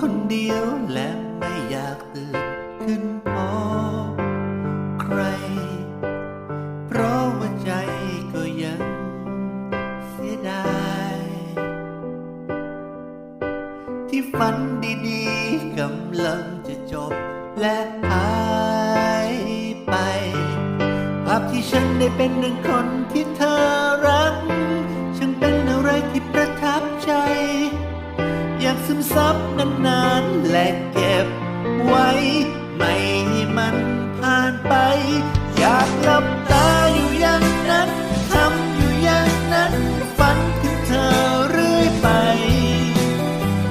คนเดียวและไม่อยากตื่นขึ้นพบใคร เพราะว่าใจก็ยังเสียดาย ที่ฝันดีๆกำลังจะจบและหายไป ภาพที่ฉันได้เป็นหนึ่งคนที่ อยากซึมซับนานๆและเก็บไว้ ไม่ให้มันผ่านไป อยากหลับตาอยู่อย่างนั้นทำอยู่อย่างนั้น ฝันถึงเธอเรื่อยไป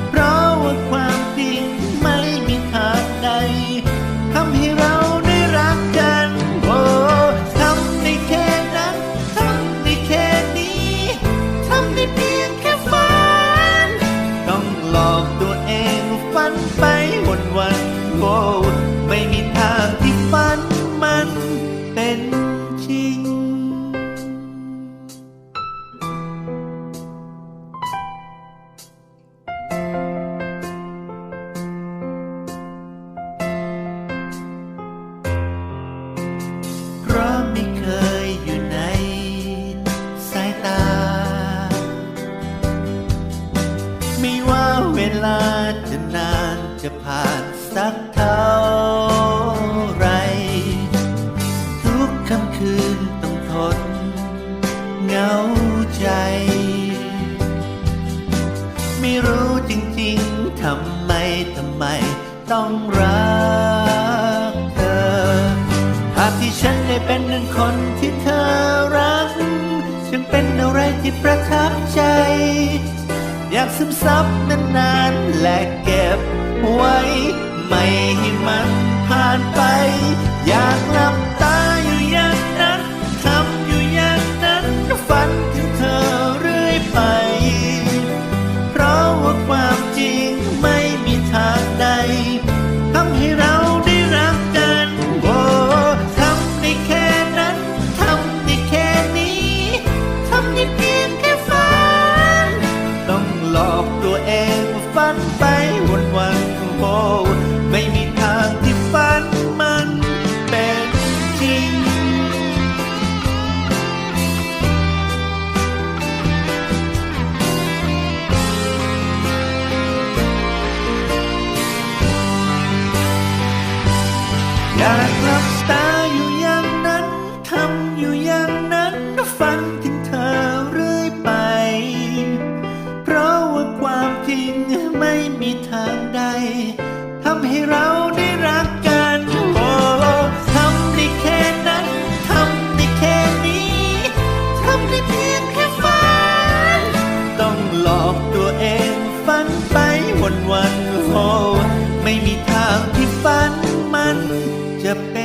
เพราะว่าความจริงไม่มีทางใดทำให้เรา อ จะผ่านสักเท่าไร ทุกค่ำคืนต้องทนเหงาใจ ไม่รู้จริงๆ ทำไม ทำไมต้องรักเธอภาพที่ฉันได้เป็นหนึ่งคนที่เธอรัก ฉันเป็นอะไรที่ประทับใจ อยากซึมซับนาน ไม่ให้มันผ่านไป อยากหลับตาอยู่อย่างนั้นทำอยู่อย่างนั้นฝันถึงเธอเรื่อยไป เพราะว่าความจริงไม่มีทางใด I love style จะเป็น